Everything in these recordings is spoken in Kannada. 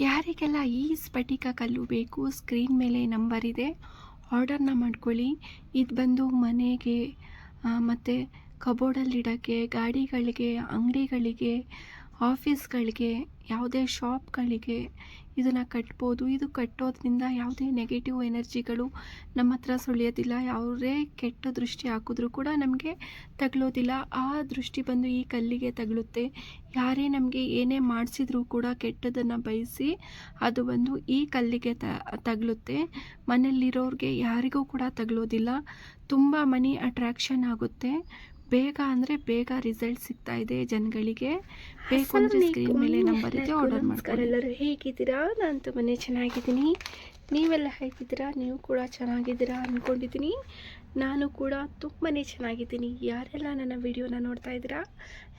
ಯಾರಿಗೆಲ್ಲ ಈ ಸ್ಫಟಿಕ ಕಲ್ಲು ಬೇಕು ಸ್ಕ್ರೀನ್ ಮೇಲೆ ನಂಬರ್ ಇದೆ ಆರ್ಡರ್ನ ಮಾಡ್ಕೊಳ್ಳಿ. ಇದು ಬಂದು ಮನೆಗೆ ಮತ್ತು ಕಬೋರ್ಡಲ್ಲಿಡೋಕ್ಕೆ ಗಾಡಿಗಳಿಗೆ, ಅಂಗಡಿಗಳಿಗೆ ಆಫೀಸ್ಗಳಿಗೆ, ಯಾವುದೇ ಶಾಪ್ಗಳಿಗೆ ಇದನ್ನು ಕಟ್ಬೋದು. ಇದು ಕಟ್ಟೋದ್ರಿಂದ ಯಾವುದೇ ನೆಗೆಟಿವ್ ಎನರ್ಜಿಗಳು ನಮ್ಮ ಹತ್ರ ಸುಳಿಯೋದಿಲ್ಲ. ಯಾವುದೇ ಕೆಟ್ಟ ದೃಷ್ಟಿ ಹಾಕಿದ್ರೂ ಕೂಡ ನಮಗೆ ತಗಲೋದಿಲ್ಲ. ಆ ದೃಷ್ಟಿ ಬಂದು ಈ ಕಲ್ಲಿಗೆ ತಗಲುತ್ತೆ. ಯಾರೇ ನಮಗೆ ಏನೇ ಮಾಡಿಸಿದ್ರೂ ಕೂಡ ಕೆಟ್ಟದನ್ನು ಬಯಸಿ ಅದು ಬಂದು ಈ ಕಲ್ಲಿಗೆ ತ, ತಗಲುತ್ತೆ. ಮನೆಯಲ್ಲಿರೋರಿಗೆ ಯಾರಿಗೂ ಕೂಡ ತಗಲೋದಿಲ್ಲ. ತುಂಬ ಮನಿ ಅಟ್ರಾಕ್ಷನ್ ಆಗುತ್ತೆ. ಬೇಗ ಅಂದರೆ ಬೇಗ ರಿಸಲ್ಟ್ ಸಿಗ್ತಾ ಇದೆ ಜನಗಳಿಗೆ. ಬೇಕು ಅಂದರೆ ಸ್ಕ್ರೀನ್ ಮೇಲೆ ನಂಬರ್ ಇದೆ ಆರ್ಡರ್ ಮಾಡ್ತಾರೆ ಎಲ್ಲರೂ ಹೇಗಿದ್ದೀರಾ? ನಾನು ತುಂಬಾ ಚೆನ್ನಾಗಿದ್ದೀನಿ. ನೀವೆಲ್ಲ ಹೇಗಿದ್ದೀರಾ? ನೀವು ಕೂಡ ಚೆನ್ನಾಗಿದ್ದೀರಾ ಅಂದ್ಕೊಂಡಿದ್ದೀನಿ ನಾನು ಕೂಡ ತುಂಬಾ ಚೆನ್ನಾಗಿದ್ದೀನಿ. ಯಾರೆಲ್ಲ ನನ್ನ ವಿಡಿಯೋನ ನೋಡ್ತಾ ಇದ್ದೀರಾ?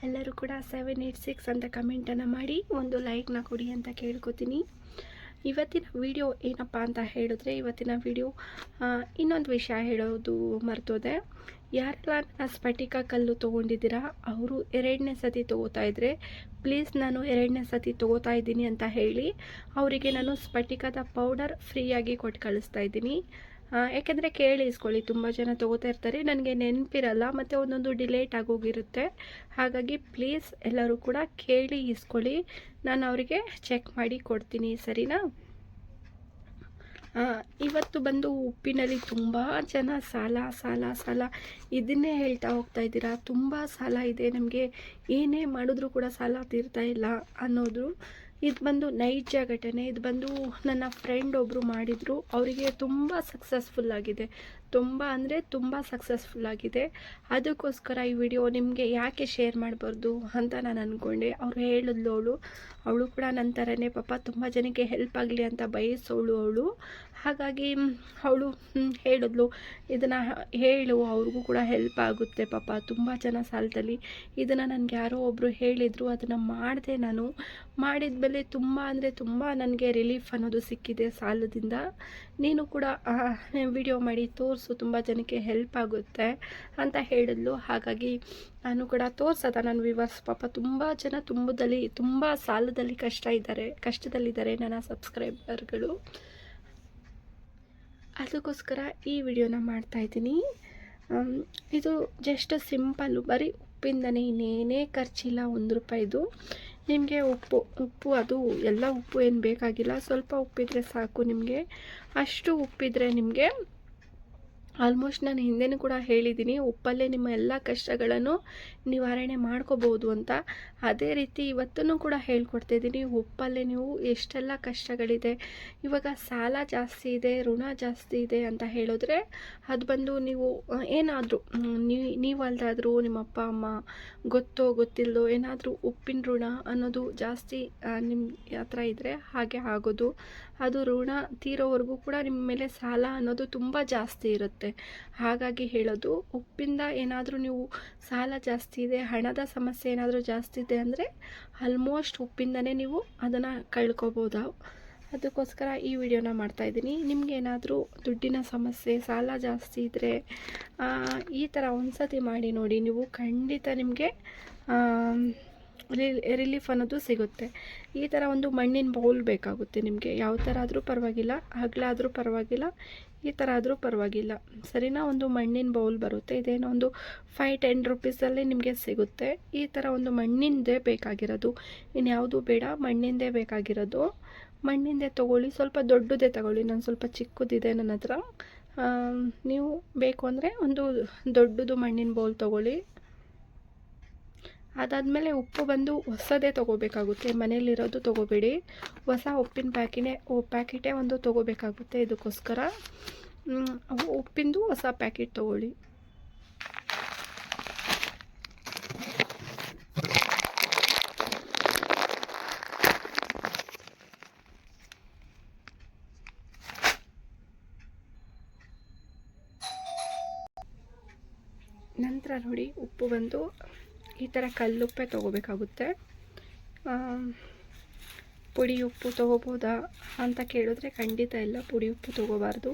ಎಲ್ಲರೂ ಕೂಡ ಸೆವೆನ್ ಏಯ್ಟ್ ಸಿಕ್ಸ್ ಅಂತ ಕಮೆಂಟನ್ನು ಮಾಡಿ ಒಂದು ಲೈಕ್ನ ಕೊಡಿ ಅಂತ ಕೇಳ್ಕೊತೀನಿ. ಇವತ್ತಿನ ವಿಡಿಯೋ ಏನಪ್ಪ ಅಂತ ಹೇಳಿದ್ರೆ, ಇವತ್ತಿನ ವಿಡಿಯೋ ಇನ್ನೊಂದು ವಿಷಯ ಹೇಳೋದು ಮರ್ತೋದೆ. ಯಾರೆಲ್ಲ ನನ್ನ ಸ್ಫಟಿಕ ಕಲ್ಲು ತೊಗೊಂಡಿದ್ದೀರಾ, ಅವರು ಎರಡನೇ ಸತಿ ತೊಗೋತಾ ಇದ್ದರೆ ಪ್ಲೀಸ್ ನಾನು ಎರಡನೇ ಸತಿ ತೊಗೋತಾ ಇದ್ದೀನಿ ಅಂತ ಹೇಳಿ, ಅವರಿಗೆ ನಾನು ಸ್ಫಟಿಕದ ಪೌಡರ್ ಫ್ರೀಯಾಗಿ ಕೊಟ್ಟು ಕಳಿಸ್ತಾ ಇದ್ದೀನಿ. ಯಾಕೆಂದರೆ ಕೇಳಿ ಇಸ್ಕೊಳ್ಳಿ, ತುಂಬ ಜನ ತೊಗೋತಾ ಇರ್ತಾರೆ. ನನಗೆ ನೆನಪಿರಲ್ಲ, ಮತ್ತು ಒಂದೊಂದು ಡಿಲೇಟ್ ಆಗೋಗಿರುತ್ತೆ. ಹಾಗಾಗಿ ಪ್ಲೀಸ್ ಎಲ್ಲರೂ ಕೂಡ ಕೇಳಿ ಇಸ್ಕೊಳ್ಳಿ. ನಾನು ಅವರಿಗೆ ಚೆಕ್ ಮಾಡಿ ಕೊಡ್ತೀನಿ, ಸರಿನಾ? ಇವತ್ತು ಬಂದು ಉಪ್ಪಿನಲ್ಲಿ ತುಂಬ ಜನ ಸಾಲ ಸಾಲ ಸಾಲ ಇದನ್ನೇ ಹೇಳ್ತಾ ಹೋಗ್ತಾ ಇದ್ದೀರಾ? ತುಂಬ ಸಾಲ ಇದೆ ನಮಗೆ. ಏನೇ ಮಾಡಿದ್ರೂ ಕೂಡ ಸಾಲ ತೀರ್ತಾ ಇಲ್ಲ ಅನ್ನೋದು ಇದು ಬಂದು ನೈಜ ಘಟನೆ. ಇದು ಬಂದು ನನ್ನ ಫ್ರೆಂಡ್ ಒಬ್ಬರು ಮಾಡಿದರು. ಅವರಿಗೆ ತುಂಬ ಸಕ್ಸಸ್ಫುಲ್ ಆಗಿದೆ. ತುಂಬ ಅಂದರೆ ತುಂಬ ಸಕ್ಸಸ್ಫುಲ್ ಆಗಿದೆ. ಅದಕ್ಕೋಸ್ಕರ ಈ ವಿಡಿಯೋ ನಿಮಗೆ ಯಾಕೆ ಶೇರ್ ಮಾಡಬಾರ್ದು ಅಂತ ನಾನು ಅಂದ್ಕೊಂಡೆ ಅವ್ರು ಹೇಳಿದ್ಲು ಅವಳು ಅವಳು ಕೂಡ ನನ್ನ ಥರನೇ ಪಾಪ ತುಂಬ ಜನಕ್ಕೆ ಹೆಲ್ಪ್ ಆಗಲಿ ಅಂತ ಬಯಸೋಳು ಅವಳು. ಹಾಗಾಗಿ ಅವಳು ಹೇಳಿದ್ಲು, ಇದನ್ನು ಹೇಳು, ಅವ್ರಿಗೂ ಕೂಡ ಹೆಲ್ಪ್ ಆಗುತ್ತೆ ಪಾಪ. ತುಂಬ ಜನ ಸಾಲದಲ್ಲಿ ಇದನ್ನು ನನಗೆ ಯಾರೋ ಒಬ್ಬರು ಹೇಳಿದರು, ಅದನ್ನು ಮಾಡಿದೆ ನಾನು. ಮಾಡಿದ ಮೇಲೆ ತುಂಬ ಅಂದರೆ ತುಂಬ ನನಗೆ ರಿಲೀಫ್ ಅನ್ನೋದು ಸಿಕ್ಕಿದೆ ಸಾಲದಿಂದ. ನೀನು ಕೂಡ ವಿಡಿಯೋ ಮಾಡಿ ತೋರಿಸು. ತುಂಬ ಜನಕ್ಕೆ ಹೆಲ್ಪ್ ಆಗುತ್ತೆ ಅಂತ ಹೇಳಿದ್ಲು. ಹಾಗಾಗಿ ನಾನು ಕೂಡ ತೋರ್ಸದ? ನನ್ನ ವಿವರ್ಸ್ ಪಾಪ ತುಂಬ ಜನ ತುಂಬದಲ್ಲಿ, ತುಂಬ ಸಾಲದಲ್ಲಿ ಕಷ್ಟ ಇದ್ದಾರೆ, ಕಷ್ಟದಲ್ಲಿದ್ದಾರೆ ನನ್ನ ಸಬ್ಸ್ಕ್ರೈಬರ್ಗಳು ಅದಕ್ಕೋಸ್ಕರ ಈ ವಿಡಿಯೋನ ಮಾಡ್ತಾಯಿದ್ದೀನಿ ಇದು ಜಸ್ಟ್ ಸಿಂಪಲ್ಲು ಬರೀ ಉಪ್ಪಿಂದನೇ, ಇನ್ನೇನೇ ಖರ್ಚಿಲ್ಲ, ಒಂದು ರೂಪಾಯಿದು ನಿಮಗೆ ಉಪ್ಪು ಉಪ್ಪು ಅದು ಎಲ್ಲ ಉಪ್ಪು ಏನು ಬೇಕಾಗಿಲ್ಲ. ಸ್ವಲ್ಪ ಉಪ್ಪಿದ್ರೆ ಸಾಕು ನಿಮಗೆ. ಅಷ್ಟು ಉಪ್ಪಿದ್ರೆ ನಿಮಗೆ ಆಲ್ಮೋಸ್ಟ್ ನಾನು ಹಿಂದೆನೂ ಕೂಡ ಹೇಳಿದ್ದೀನಿ ಉಪ್ಪಲ್ಲೇ ನಿಮ್ಮ ಎಲ್ಲ ಕಷ್ಟಗಳನ್ನು ನಿವಾರಣೆ ಮಾಡ್ಕೋಬೋದು ಅಂತ. ಅದೇ ರೀತಿ ಇವತ್ತೂ ಕೂಡ ಹೇಳ್ಕೊಡ್ತಾಯಿದ್ದೀನಿ ಉಪ್ಪಲ್ಲೇ ನೀವು ಎಷ್ಟೆಲ್ಲ ಕಷ್ಟಗಳಿದೆ, ಇವಾಗ ಸಾಲ ಜಾಸ್ತಿ ಇದೆ, ಋಣ ಜಾಸ್ತಿ ಇದೆ ಅಂತ ಹೇಳಿದ್ರೆ ಅದು ಬಂದು ನೀವು ಏನಾದರೂ ನೀವು ನೀವು ಅಲ್ದಾದರೂ ನಿಮ್ಮ ಅಪ್ಪ, ಅಮ್ಮ ಗೊತ್ತೋ ಗೊತ್ತಿಲ್ಲದೋ ಏನಾದರೂ ಉಪ್ಪಿನ ಋಣ ಅನ್ನೋದು ಜಾಸ್ತಿ ನಿಮ್ಮ ಹತ್ರ ಇದ್ದರೆ ಹಾಗೆ ಆಗೋದು. ಅದು ಋಣ ತೀರೋವರೆಗೂ ಕೂಡ ನಿಮ್ಮ ಮೇಲೆ ಸಾಲ ಅನ್ನೋದು ತುಂಬ ಜಾಸ್ತಿ ಇರುತ್ತೆ. ಹಾಗಾಗಿ ಹೇಳೋದು, ಉಪ್ಪಿಂದ ಏನಾದರೂ ನೀವು ಸಾಲ ಜಾಸ್ತಿ ಇದೆ, ಹಣದ ಸಮಸ್ಯೆ ಏನಾದರೂ ಜಾಸ್ತಿ ಇದೆ ಅಂದರೆ ಆಲ್ಮೋಸ್ಟ್ ಉಪ್ಪಿಂದನೇ ನೀವು ಅದನ್ನು ಕಳ್ಕೊಬೋದು? ಅದಕ್ಕೋಸ್ಕರ ಈ ವಿಡಿಯೋನ ಮಾಡ್ತಾಯಿದ್ದೀನಿ ನಿಮ್ಗೆ ಏನಾದರೂ ದುಡ್ಡಿನ ಸಮಸ್ಯೆ, ಸಾಲ ಜಾಸ್ತಿ ಇದ್ದರೆ ಈ ಥರ ಒಂದು ಸತಿ ಮಾಡಿ ನೋಡಿ. ನೀವು ಖಂಡಿತ ನಿಮಗೆ ರಿಲೀಫ್ ಅನ್ನೋದು ಸಿಗುತ್ತೆ. ಈ ಥರ ಒಂದು ಮಣ್ಣಿನ ಬೌಲ್ ಬೇಕಾಗುತ್ತೆ ನಿಮಗೆ. ಯಾವ ಥರ ಆದರೂ ಪರವಾಗಿಲ್ಲ ಹಗ್ಲಾದರೂ ಪರವಾಗಿಲ್ಲ, ಈ ಥರ ಆದರೂ ಪರವಾಗಿಲ್ಲ. ಸರಿನಾ? ಒಂದು ಮಣ್ಣಿನ ಬೌಲ್ ಬರುತ್ತೆ. ಇದೇನೋ ಒಂದು ಫೈವ್ ಟೆನ್ ರುಪೀಸಲ್ಲಿ ನಿಮಗೆ ಸಿಗುತ್ತೆ. ಈ ಥರ ಒಂದು ಮಣ್ಣಿಂದೇ ಬೇಕಾಗಿರೋದು. ಇನ್ಯಾವುದು ಬೇಡ, ಮಣ್ಣಿಂದೇ ಬೇಕಾಗಿರೋದು. ಮಣ್ಣಿಂದೇ ತೊಗೊಳ್ಳಿ. ಸ್ವಲ್ಪ ದೊಡ್ಡದೇ ತಗೊಳ್ಳಿ. ನಾನು ಸ್ವಲ್ಪ ಚಿಕ್ಕದಿದೆ ನನ್ನ ಹತ್ರ ನೀವು ಬೇಕು ಅಂದರೆ ಒಂದು ದೊಡ್ಡದು ಮಣ್ಣಿನ ಬೌಲ್ ತೊಗೊಳ್ಳಿ. ಅದಾದಮೇಲೆ ಉಪ್ಪು ಬಂದು ಹೊಸದೇ ತೊಗೋಬೇಕಾಗುತ್ತೆ. ಮನೇಲಿರೋದು ತೊಗೋಬೇಡಿ. ಹೊಸ ಉಪ್ಪಿನ ಪ್ಯಾಕಿನೇ ಪ್ಯಾಕೆಟೇ ಒಂದು ತೊಗೋಬೇಕಾಗುತ್ತೆ ಇದಕ್ಕೋಸ್ಕರ. ಉಪ್ಪಿಂದು ಹೊಸ ಪ್ಯಾಕೆಟ್ ತೊಗೊಳ್ಳಿ. ನಂತರ ನೋಡಿ, ಉಪ್ಪು ಬಂದು ಈ ಥರ ಕಲ್ಲುಪ್ಪೆ ತೊಗೋಬೇಕಾಗುತ್ತೆ. ಪುಡಿ ಉಪ್ಪು ತೊಗೋಬೋದಾ ಅಂತ ಕೇಳಿದ್ರೆ ಖಂಡಿತ ಇಲ್ಲ ಪುಡಿ ಉಪ್ಪು ತೊಗೋಬಾರ್ದು.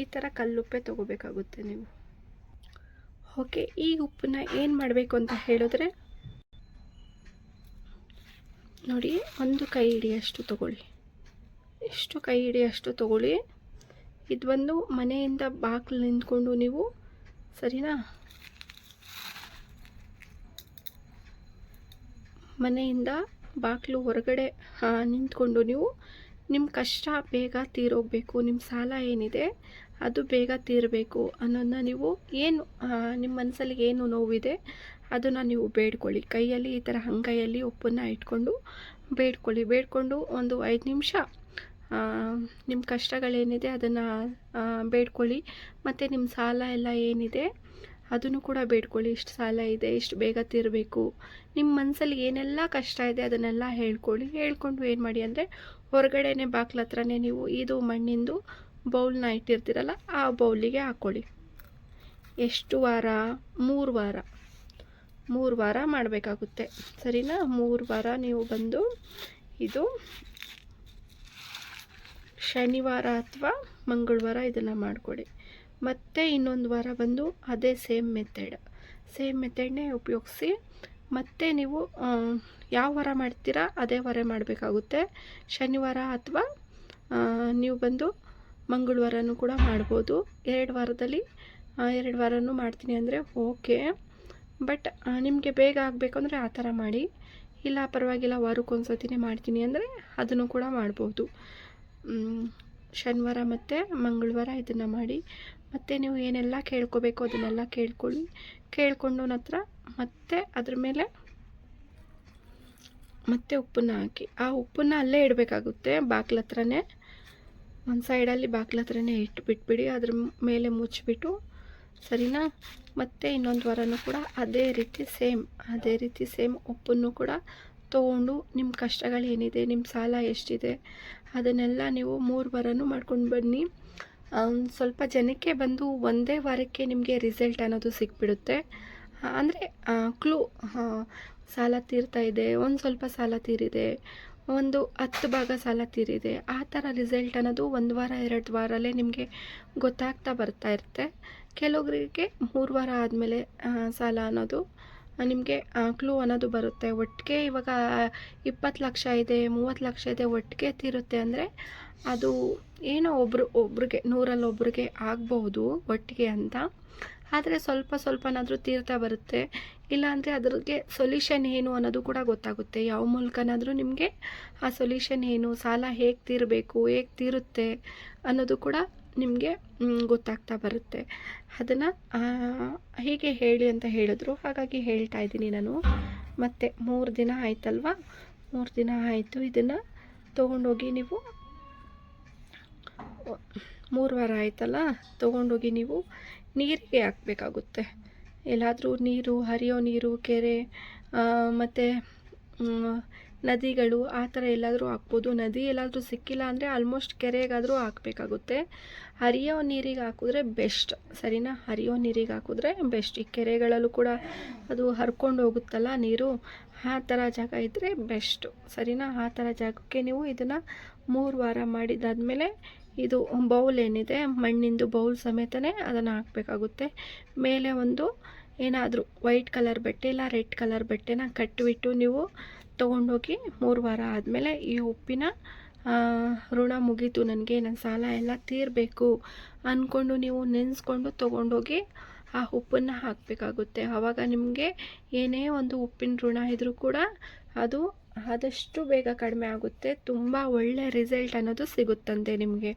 ಈ ಥರ ಕಲ್ಲುಪ್ಪೆ ತೊಗೋಬೇಕಾಗುತ್ತೆ ನೀವು. ಓಕೆ ಈ ಉಪ್ಪನ್ನ ಏನು ಮಾಡಬೇಕು ಅಂತ ಹೇಳಿದ್ರೆ ನೋಡಿ, ಒಂದು ಕೈ ಹಿಡಿಯಷ್ಟು ತೊಗೊಳ್ಳಿ. ಎಷ್ಟು ಕೈ ಹಿಡಿಯಷ್ಟು ತೊಗೊಳ್ಳಿ. ಇದು ಬಂದು ಮನೆಯಿಂದ ಬಾಗಿಲು ನಿಂತ್ಕೊಂಡು ನೀವು ಸರಿನಾ? ಮನೆಯಿಂದ ಬಾಗಿಲು ಹೊರಗಡೆ ನಿಂತ್ಕೊಂಡು ನೀವು ನಿಮ್ಮ ಕಷ್ಟ ಬೇಗ ತೀರೋಗಬೇಕು ನಿಮ್ಮ ಸಾಲ ಏನಿದೆ ಅದು ಬೇಗ ತೀರಬೇಕು ಅನ್ನೋದನ್ನ ನೀವು ಏನು ನಿಮ್ಮ ಮನಸ್ಸಲ್ಲಿ ಏನು ನೋವಿದೆ ಅದನ್ನು ನೀವು ಬೇಡ್ಕೊಳ್ಳಿ. ಕೈಯಲ್ಲಿ ಈ ಥರ ಅಂಗೈಯಲ್ಲಿ ಉಪ್ಪನ್ನು ಇಟ್ಕೊಂಡು ಬೇಡ್ಕೊಳ್ಳಿ. ಬೇಡ್ಕೊಂಡು ಒಂದು ಐದು ನಿಮಿಷ ನಿಮ್ಮ ಕಷ್ಟಗಳೇನಿದೆ ಅದನ್ನು ಬೇಡ್ಕೊಳ್ಳಿ. ಮತ್ತು ನಿಮ್ಮ ಸಾಲ ಎಲ್ಲ ಏನಿದೆ ಅದನ್ನು ಕೂಡ ಬೇಡ್ಕೊಳ್ಳಿ. ಇಷ್ಟು ಸಾಲ ಇದೆ, ಇಷ್ಟು ಬೇಗ ತಿರಬೇಕು. ನಿಮ್ಮ ಮನಸ್ಸಲ್ಲಿ ಏನೆಲ್ಲ ಕಷ್ಟ ಇದೆ ಅದನ್ನೆಲ್ಲ ಹೇಳ್ಕೊಳ್ಳಿ. ಹೇಳ್ಕೊಂಡು ಏನು ಮಾಡಿ ಅಂದರೆ ಹೊರಗಡೆನೇ ಬಾಕ್ಲ ಹತ್ರನೇ ನೀವು ಇದು ಮಣ್ಣಿಂದು ಬೌಲ್ನ ಇಟ್ಟಿರ್ತೀರಲ್ಲ, ಆ ಬೌಲಿಗೆ ಹಾಕ್ಕೊಳ್ಳಿ. ಎಷ್ಟು ವಾರ? ಮೂರು ವಾರ. ಮೂರು ವಾರ ಮಾಡಬೇಕಾಗುತ್ತೆ. ಸರಿನಾ? ಮೂರು ವಾರ ನೀವು ಬಂದು ಇದು ಶನಿವಾರ ಅಥವಾ ಮಂಗಳವಾರ ಇದನ್ನು ಮಾಡಿಕೊಡಿ ಮತ್ತು ಇನ್ನೊಂದು ವಾರ ಬಂದು ಅದೇ ಸೇಮ್ ಮೆಥಡ್. ಸೇಮ್ ಮೆಥಡ್ನೇ ಉಪಯೋಗಿಸಿ ಮತ್ತೆ ನೀವು ಯಾವ ವಾರ ಮಾಡ್ತೀರಾ ಅದೇ ವಾರ ಮಾಡಬೇಕಾಗುತ್ತೆ. ಶನಿವಾರ ಅಥವಾ ನೀವು ಬಂದು ಮಂಗಳವಾರನೂ ಕೂಡ ಮಾಡ್ಬೋದು. ಎರಡು ವಾರದಲ್ಲಿ ಎರಡು ವಾರನೂ ಮಾಡ್ತೀನಿ ಅಂದರೆ ಓಕೆ. ಬಟ್ ನಿಮಗೆ ಬೇಗ ಆಗಬೇಕು ಅಂದರೆ ಆ ಥರ ಮಾಡಿ. ಇಲ್ಲ ಪರವಾಗಿಲ್ಲ ವಾರಕ್ಕೊಂದು ಸತಿನೇ ಮಾಡ್ತೀನಿ ಅಂದರೆ ಅದನ್ನು ಕೂಡ ಮಾಡ್ಬೋದು. ಶನಿವಾರ ಮತ್ತು ಮಂಗಳವಾರ ಇದನ್ನು ಮಾಡಿ ಮತ್ತು ನೀವು ಏನೆಲ್ಲ ಕೇಳ್ಕೋಬೇಕು ಅದನ್ನೆಲ್ಲ ಕೇಳ್ಕೊಳ್ಳಿ. ಕೇಳ್ಕೊಂಡು ನಂತರ ಮತ್ತೆ ಅದ್ರ ಮೇಲೆ ಮತ್ತೆ ಉಪ್ಪನ್ನ ಹಾಕಿ. ಆ ಉಪ್ಪನ್ನ ಅಲ್ಲೇ ಇಡಬೇಕಾಗುತ್ತೆ. ಬಾಕ್ಲ ಹತ್ರನೇ. ಒಂದು ಸೈಡಲ್ಲಿ ಬಾಕ್ಲ ಹತ್ರನೇ ಇಟ್ಟು ಬಿಟ್ಬಿಡಿ. ಅದ್ರ ಮೇಲೆ ಮುಚ್ಚಿಬಿಟ್ಟು ಸರಿನಾ? ಮತ್ತೆ ಇನ್ನೊಂದು ವಾರನೂ ಕೂಡ ಅದೇ ರೀತಿ ಸೇಮ್, ಅದೇ ರೀತಿ ಸೇಮ್ ಉಪ್ಪನ್ನು ಕೂಡ ತೊಗೊಂಡು ನಿಮ್ಮ ಕಷ್ಟಗಳೇನಿದೆ ನಿಮ್ಮ ಸಾಲ ಎಷ್ಟಿದೆ, ಅದನ್ನೆಲ್ಲ ನೀವು ಮೂರು ವಾರನೂ ಮಾಡ್ಕೊಂಡು ಬನ್ನಿ. ಸ್ವಲ್ಪ ಜನಕ್ಕೆ ಬಂದು ಒಂದೇ ವಾರಕ್ಕೆ ನಿಮಗೆ ರಿಸಲ್ಟ್ ಅನ್ನೋದು ಸಿಕ್ಬಿಡುತ್ತೆ. ಅಂದರೆ ಕ್ಲೂ ಸಾಲ ತೀರ್ತಾ ಇದೆ, ಒಂದು ಸ್ವಲ್ಪ ಸಾಲ ತೀರಿದೆ, ಒಂದು ಹತ್ತು ಭಾಗ ಸಾಲ ತೀರಿದೆ, ಆ ಥರ ರಿಸಲ್ಟ್ ಅನ್ನೋದು ಒಂದು ವಾರ, ಎರಡು ವಾರಲ್ಲೇ ನಿಮಗೆ ಗೊತ್ತಾಗ್ತಾ ಬರ್ತಾ ಇರುತ್ತೆ. ಕೆಲವೊಬ್ಬರಿಗೆ ಮೂರು ವಾರ ಆದಮೇಲೆ ಸಾಲ ಅನ್ನೋದು ನಿಮಗೆ ಕ್ಲೂ ಅನ್ನೋದು ಬರುತ್ತೆ. ಒಟ್ಟಿಗೆ ಇವಾಗ ಇಪ್ಪತ್ತು ಲಕ್ಷ ಇದೆ, ಮೂವತ್ತು ಲಕ್ಷ ಇದೆ ಒಟ್ಟಿಗೆ ತೀರುತ್ತೆ ಅಂದರೆ ಅದು ಏನೋ ಒಬ್ಬರು ಒಬ್ರಿಗೆ, ನೂರಲ್ಲಿ ಒಬ್ರಿಗೆ ಆಗಬಹುದು ಒಟ್ಟಿಗೆ ಅಂತ. ಆದರೆ ಸ್ವಲ್ಪ ಸ್ವಲ್ಪನಾದರೂ ತೀರ್ತಾ ಬರುತ್ತೆ. ಇಲ್ಲಾಂದರೆ ಅದ್ರಿಗೆ ಸೊಲ್ಯೂಷನ್ ಏನು ಅನ್ನೋದು ಕೂಡ ಗೊತ್ತಾಗುತ್ತೆ. ಯಾವ ಮೂಲಕನಾದರೂ ನಿಮಗೆ ಆ ಸೊಲ್ಯೂಷನ್ ಏನು, ಸಾಲ ಹೇಗೆ ತೀರಬೇಕು, ಹೇಗೆ ತೀರುತ್ತೆ ಅನ್ನೋದು ಕೂಡ ನಿಮಗೆ ಗೊತ್ತಾಗ್ತಾ ಬರುತ್ತೆ. ಅದನ್ನು ಹೀಗೆ ಹೇಳಿ ಅಂತ ಹೇಳಿದ್ರು. ಹಾಗಾಗಿ ಹೇಳ್ತಾ ಇದ್ದೀನಿ ನಾನು. ಮತ್ತು ಮೂರು ದಿನ ಆಯ್ತಲ್ವ? ಮೂರು ದಿನ ಆಯಿತು ಇದನ್ನು ತೊಗೊಂಡೋಗಿ ನೀವು ಮೂರು ವಾರ ಆಯ್ತಲ್ಲ? ತೊಗೊಂಡೋಗಿ ನೀವು ನೀರಿಗೆ ಹಾಕಬೇಕಾಗುತ್ತೆ. ಎಲ್ಲಾದರೂ ನೀರು, ಹರಿಯೋ ನೀರು, ಕೆರೆ ಮತ್ತು ನದಿಗಳು ಆ ಥರ ಎಲ್ಲಾದರೂ ಹಾಕ್ಬೋದು. ನದಿ ಎಲ್ಲಾದರೂ ಸಿಕ್ಕಿಲ್ಲ ಅಂದರೆ ಆಲ್ಮೋಸ್ಟ್ ಕೆರೆಗಾದರೂ ಹಾಕಬೇಕಾಗುತ್ತೆ. ಹರಿಯೋ ನೀರಿಗೆ ಹಾಕಿದ್ರೆ ಬೆಸ್ಟ್ ಸರಿನಾ? ಹರಿಯೋ ನೀರಿಗೆ ಹಾಕಿದ್ರೆ ಬೆಸ್ಟ್ ಈ ಕೆರೆಗಳಲ್ಲೂ ಕೂಡ ಅದು ಹರ್ಕೊಂಡು ಹೋಗುತ್ತಲ್ಲ ನೀರು? ಆ ಥರ ಜಾಗ ಇದ್ದರೆ ಬೆಸ್ಟು ಸರಿನಾ? ಆ ಥರ ಜಾಗಕ್ಕೆ ನೀವು ಇದನ್ನು ಮೂರು ವಾರ ಮಾಡಿದಾದಮೇಲೆ ಇದು ಬೌಲ್ ಏನಿದೆ, ಮಣ್ಣಿಂದು ಬೌಲ್ ಸಮೇತನೇ ಅದನ್ನು ಹಾಕಬೇಕಾಗುತ್ತೆ. ಮೇಲೆ ಒಂದು ಏನಾದರೂ ವೈಟ್ ಕಲರ್ ಬಟ್ಟೆ ಇಲ್ಲ ರೆಡ್ ಕಲರ್ ಬಟ್ಟೆನ ಕಟ್ಟಿಬಿಟ್ಟು ನೀವು ತೊಗೊಂಡೋಗಿ ಮೂರು ವಾರ ಆದಮೇಲೆ ಈ ಉಪ್ಪಿನ ಋಣ ಮುಗೀತು, ನನಗೆ ನನ್ನ ಸಾಲ ಎಲ್ಲ ತೀರಬೇಕು ಅಂದ್ಕೊಂಡು ನೀವು ನೆನೆಸ್ಕೊಂಡು ತೊಗೊಂಡೋಗಿ ಆ ಉಪ್ಪನ್ನು ಹಾಕಬೇಕಾಗುತ್ತೆ. ಆವಾಗ ನಿಮಗೆ ಏನೇ ಒಂದು ಉಪ್ಪಿನ ಋಣ ಇದ್ದರೂ ಕೂಡ ಅದು ಆದಷ್ಟು ಬೇಗ ಕಡಿಮೆ ಆಗುತ್ತೆ. ತುಂಬ ಒಳ್ಳೆ ರಿಸಲ್ಟ್ ಅನ್ನೋದು ಸಿಗುತ್ತಂತೆ ನಿಮಗೆ.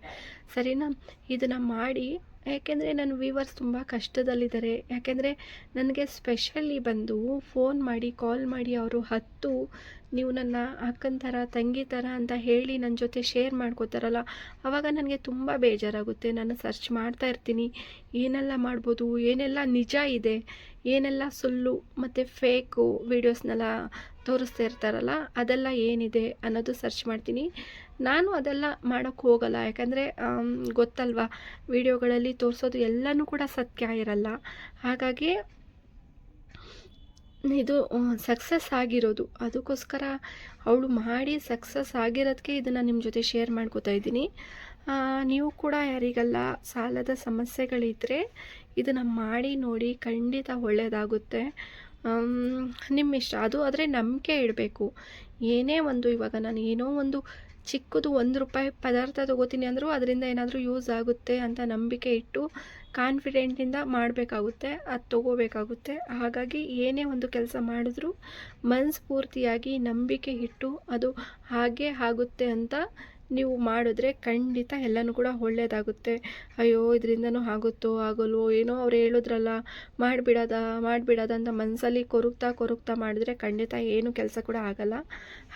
ಸರಿನಾ? ಇದನ್ನು ಮಾಡಿ ಯಾಕೆಂದರೆ ನನ್ನ ವ್ಯೂವರ್ಸ್ ತುಂಬ ಕಷ್ಟದಲ್ಲಿದ್ದಾರೆ. ಯಾಕೆಂದರೆ, ನನಗೆ ಸ್ಪೆಷಲಿ ಬಂದು ಫೋನ್ ಮಾಡಿ ಕಾಲ್ ಮಾಡಿ ಅವರು ಹತ್ತು ನೀವು ನನ್ನ ಅಕ್ಕನ ಥರ, ತಂಗಿ ಥರ ಅಂತ ಹೇಳಿ ನನ್ನ ಜೊತೆ ಶೇರ್ ಮಾಡ್ಕೋತಾರಲ್ಲ ಆವಾಗ ನನಗೆ ತುಂಬ ಬೇಜಾರಾಗುತ್ತೆ. ನಾನು ಸರ್ಚ್ ಮಾಡ್ತಾ ಇರ್ತೀನಿ. ಏನೆಲ್ಲ ಮಾಡ್ಬೋದು? ಏನೆಲ್ಲ ನಿಜ ಇದೆ? ಏನೆಲ್ಲ ಸುಳ್ಳು ಮತ್ತು ಫೇಕು ವೀಡಿಯೋಸ್ನೆಲ್ಲ ತೋರಿಸ್ತಾ ಇರ್ತಾರಲ್ಲ, ಅದೆಲ್ಲ ಏನಿದೆ ಅನ್ನೋದು ಸರ್ಚ್ ಮಾಡ್ತೀನಿ. ನಾನು ಅದೆಲ್ಲ ಮಾಡೋಕ್ಕೆ ಹೋಗಲ್ಲ. ಯಾಕಂದರೆ ಗೊತ್ತಲ್ವಾ? ವಿಡಿಯೋಗಳಲ್ಲಿ ತೋರಿಸೋದು ಎಲ್ಲನೂ ಕೂಡ ಸತ್ಯ ಇರಲ್ಲ. ಹಾಗಾಗಿ ಇದು ಸಕ್ಸಸ್ ಆಗಿರೋದು. ಅದಕ್ಕೋಸ್ಕರ ಅವಳು ಮಾಡಿ ಸಕ್ಸಸ್ ಆಗಿರೋದಕ್ಕೆ ಇದನ್ನು ನಿಮ್ಮ ಜೊತೆ ಶೇರ್ ಮಾಡ್ಕೋತಾ ಇದ್ದೀನಿ. ನೀವು ಕೂಡ ಯಾರಿಗೆಲ್ಲ ಸಾಲದ ಸಮಸ್ಯೆಗಳಿದ್ದರೆ ಇದನ್ನು ಮಾಡಿ ನೋಡಿ ಖಂಡಿತ ಒಳ್ಳೆಯದಾಗುತ್ತೆ ನಿಮ್ಮ ಇಷ್ಟ. ಅದು ಆದರೆ ನಂಬಿಕೆ ಇಡಬೇಕು. ಏನೇ ಒಂದು ಇವಾಗ ನಾನು ಏನೋ ಒಂದು ಚಿಕ್ಕದು ಒಂದು ರೂಪಾಯಿ ಪದಾರ್ಥ ತೊಗೋತೀನಿ ಅಂದರೂ ಅದರಿಂದ ಏನಾದರೂ ಯೂಸ್ ಆಗುತ್ತೆ ಅಂತ ನಂಬಿಕೆ ಇಟ್ಟು ಕಾನ್ಫಿಡೆಂಟಿಂದ ಮಾಡಬೇಕಾಗುತ್ತೆ, ಅದು ತಗೋಬೇಕಾಗುತ್ತೆ. ಹಾಗಾಗಿ ಏನೇ ಒಂದು ಕೆಲಸ ಮಾಡಿದ್ರೂ ಮನಸ್ಫೂರ್ತಿಯಾಗಿ ನಂಬಿಕೆ ಇಟ್ಟು ಅದು ಹಾಗೆ ಆಗುತ್ತೆ ಅಂತ ನೀವು ಮಾಡಿದ್ರೆ ಖಂಡಿತ ಎಲ್ಲನೂ ಕೂಡ ಒಳ್ಳೆಯದಾಗುತ್ತೆ ಅಯ್ಯೋ, ಇದರಿಂದನೂ ಆಗುತ್ತೋ, ಆಗಲ್ವೋ, ಏನೋ ಅವ್ರು ಹೇಳಿದ್ರಲ್ಲ, ಮಾಡಿಬಿಡೋದ ಮಾಡಿಬಿಡೋದ ಅಂತ ಮನಸ್ಸಲ್ಲಿ ಕೊರಗ್ತಾ ಕೊರಗ್ತಾ ಮಾಡಿದ್ರೆ ಖಂಡಿತ ಏನು ಕೆಲಸ ಕೂಡ ಆಗಲ್ಲ.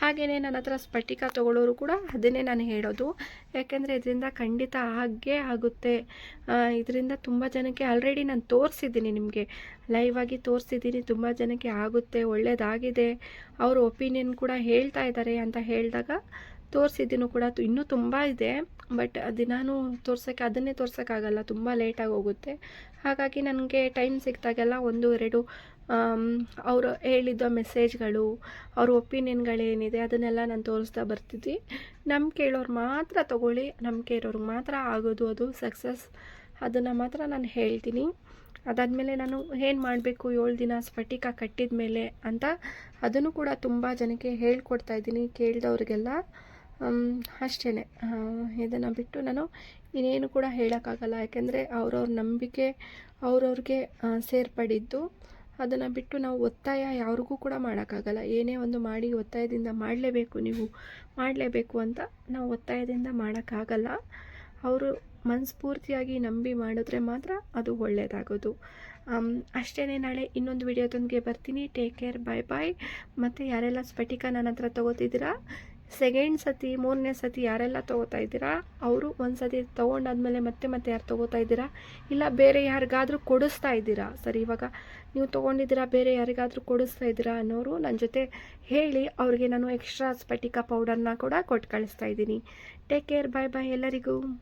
ಹಾಗೆಯೇ ನನ್ನ ಹತ್ರ ಸ್ಫಟಿಕ ತೊಗೊಳ್ಳೋರು ಕೂಡ ಅದನ್ನೇ ನಾನು ಹೇಳೋದು. ಯಾಕೆಂದರೆ ಇದರಿಂದ ಖಂಡಿತ ಆಗೇ ಆಗುತ್ತೆ. ಇದರಿಂದ ತುಂಬ ಜನಕ್ಕೆ ಆಲ್ರೆಡಿ ನಾನು ತೋರಿಸಿದ್ದೀನಿ ನಿಮಗೆ. ಲೈವ್ ಆಗಿ ತೋರಿಸಿದ್ದೀನಿ, ತುಂಬ ಜನಕ್ಕೆ ಆಗುತ್ತೆ ಒಳ್ಳೆಯದಾಗಿದೆ ಅವ್ರ ಒಪಿನಿಯನ್ ಕೂಡ ಹೇಳ್ತಾ ಇದ್ದಾರೆ ಅಂತ ಹೇಳಿದಾಗ ತೋರಿಸಿದ್ದೀನೂ ಕೂಡ. ಇನ್ನೂ ತುಂಬ ಇದೆ. ಬಟ್ ದಿನಾನು ತೋರ್ಸೋಕ್ಕೆ, ಅದನ್ನೇ ತೋರ್ಸೋಕ್ಕಾಗಲ್ಲ. ತುಂಬ ಲೇಟಾಗಿ ಹೋಗುತ್ತೆ. ಹಾಗಾಗಿ ನನಗೆ ಟೈಮ್ ಸಿಕ್ತಾಗೆಲ್ಲ ಒಂದು, ಎರಡು ಅವರು ಹೇಳಿದ್ದ ಮೆಸೇಜ್ಗಳು ಅವ್ರ ಒಪಿನಿಯನ್ಗಳೇನಿದೆ ಅದನ್ನೆಲ್ಲ ನಾನು ತೋರಿಸ್ತಾ ಬರ್ತಿದ್ವಿ. ನಮ್ಮ ಕೇಳೋರು ಮಾತ್ರ ತೊಗೊಳ್ಳಿ. ನಮ್ಮ ಕೇಳೋರ್ಗೆ ಮಾತ್ರ ಆಗೋದು ಅದು ಸಕ್ಸಸ್ ಅದನ್ನು ಮಾತ್ರ ನಾನು ಹೇಳ್ತೀನಿ. ಅದಾದಮೇಲೆ ನಾನು ಏನು ಮಾಡಬೇಕು? ಏಳು ದಿನ ಸ್ಫಟಿಕ ಕಟ್ಟಿದ ಮೇಲೆ ಅಂತ ಅದನ್ನು ಕೂಡ ತುಂಬ ಜನಕ್ಕೆ ಹೇಳ್ಕೊಡ್ತಾ ಇದ್ದೀನಿ, ಕೇಳಿದವ್ರಿಗೆಲ್ಲ. ಅಷ್ಟೇ ಇದನ್ನು ಬಿಟ್ಟು ನಾನು ಇನ್ನೇನು ಕೂಡ ಹೇಳೋಕ್ಕಾಗಲ್ಲ. ಯಾಕೆಂದರೆ ಅವ್ರವ್ರ ನಂಬಿಕೆ ಅವ್ರವ್ರಿಗೆ ಸೇರ್ಪಡಿದ್ದು. ಅದನ್ನು ಬಿಟ್ಟು ನಾವು ಒತ್ತಾಯ ಯಾರಿಗೂ ಕೂಡ ಮಾಡೋಕ್ಕಾಗಲ್ಲ. ಏನೇ ಒಂದು ಮಾಡಿ ಒತ್ತಾಯದಿಂದ ಮಾಡಲೇಬೇಕು ನೀವು. ಮಾಡಲೇಬೇಕು ಅಂತ ನಾವು ಒತ್ತಾಯದಿಂದ ಮಾಡೋಕ್ಕಾಗಲ್ಲ. ಅವರು ಮನಸ್ಫೂರ್ತಿಯಾಗಿ ನಂಬಿ ಮಾಡಿದ್ರೆ ಮಾತ್ರ ಅದು ಒಳ್ಳೆಯದಾಗೋದು ಅಷ್ಟೇ ನಾಳೆ ಇನ್ನೊಂದು ವಿಡಿಯೋದೊಂದಿಗೆ ಬರ್ತೀನಿ. ಟೇಕ್ ಕೇರ್ ಬಾಯ್ ಬಾಯ್ ಮತ್ತು ಯಾರೆಲ್ಲ ಸ್ಫಟಿಕ ನನ್ನ ಹತ್ರ ತೊಗೋತಿದ್ದೀರಾ ಸೆಕೆಂಡ್ ಸತಿ, ಮೂರನೇ ಸತಿ ಯಾರೆಲ್ಲ ತೊಗೋತಾ ಇದ್ದೀರಾ? ಅವರು ಒಂದು ಸತಿ ತೊಗೊಂಡಾದ್ಮೇಲೆ ಮತ್ತೆ ಮತ್ತೆ ಯಾರು ತೊಗೋತಾ ಇದ್ದೀರಾ? ಇಲ್ಲ, ಬೇರೆ ಯಾರಿಗಾದರೂ ಕೊಡಿಸ್ತಾ ಇದ್ದೀರಾ? ಸರಿ, ಇವಾಗ ನೀವು ತೊಗೊಂಡಿದ್ದೀರಾ, ಬೇರೆ ಯಾರಿಗಾದರೂ ಕೊಡಿಸ್ತಾ ಇದ್ದೀರಾ ಅನ್ನೋರು ನನ್ನ ಜೊತೆ ಹೇಳಿ ಅವ್ರಿಗೆ ನಾನು ಎಕ್ಸ್ಟ್ರಾ ಸ್ಪಟಿಕಾ ಪೌಡರ್ನ ಕೂಡ ಕೊಟ್ಟು ಕಳಿಸ್ತಾ ಇದ್ದೀನಿ. ಟೇಕ್ ಕೇರ್ ಬಾಯ್ ಬಾಯ್ ಎಲ್ಲರಿಗೂ.